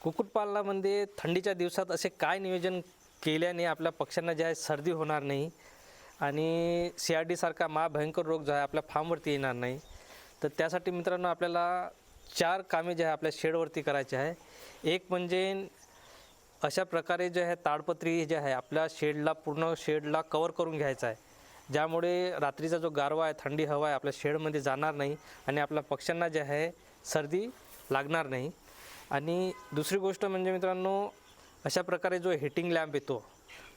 कुक्कुटपालनामध्ये थंडीच्या दिवसात असे काय नियोजन केल्याने आपल्या पक्ष्यांना जे आहे सर्दी होणार नाही आणि सी आर डीसारखा महाभयंकर रोग जो आहे आपल्या फार्मवरती येणार नाही. तर त्यासाठी मित्रांनो आपल्याला चार कामे जे आहे आपल्या शेडवरती करायचे आहे. एक म्हणजे अशा प्रकारे जे आहे ताडपत्री जे आहे आपल्या शेडला पूर्ण शेडला कवर करून घ्यायचा आहे. ज्यामुळे रात्रीचा जो गारवा आहे थंडी हवा आहे आपल्या शेडमध्ये जाणार नाही आणि आपल्या पक्ष्यांना जे आहे सर्दी लागणार नाही. आणि दुसरी गोष्ट म्हणजे मित्रांनो अशा प्रकारे जो हिटिंग लॅम्प येतो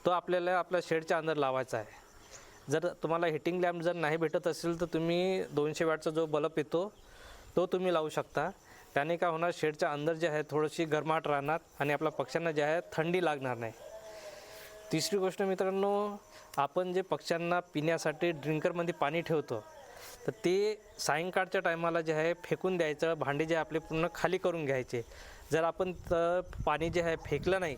तो आपल्याला आपल्या शेडच्या अंदर लावायचा आहे. जर तुम्हाला हिटिंग लॅम्प जर नाही भेटत असेल तर तुम्ही दोनशे वॅटचा जो बल्ब येतो तो तुम्ही लावू शकता. त्याने काय होणार शेडच्या अंदर जे आहे थोडीशी गरमाट राहणार आणि आपल्या पक्ष्यांना जे आहे थंडी लागणार नाही. तिसरी गोष्ट मित्रांनो आपण जे पक्ष्यांना पिण्यासाठी ड्रिंकरमध्ये पाणी ठेवतो तर ते सायंकाळच्या टायमाला जे आहे फेकून द्यायचं भांडे जे आपले पूर्ण खाली करून घ्यायचे. जर आपण पाणी जे आहे फेकलं नाही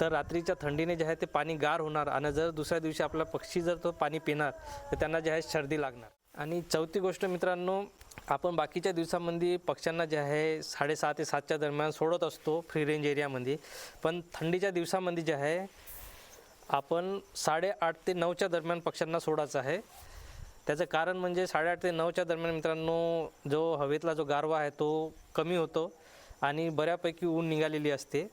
तर रात्रीच्या थंडीने जे आहे ते पाणी गार होणार आणि जर दुसऱ्या दिवशी आपला पक्षी जर तो पाणी पिणार तर त्यांना जे आहे सर्दी लागणार. आणि चौथी गोष्ट मित्रांनो आपण बाकीच्या दिवसामध्ये पक्ष्यांना जे आहे साडेसहा ते सातच्या दरम्यान सोडत असतो फ्री रेंज एरियामध्ये पण थंडीच्या दिवसामध्ये जे आहे आपण साडेआठ ते नऊच्या दरम्यान पक्ष्यांना सोडायचं आहे. त्याचं कारण म्हणजे साडेआठ ते नऊच्या दरम्यान मित्रांनो जो हवेतला जो गारवा आहे तो कमी होतो आणि बऱ्यापैकी ऊन निघालेली असते.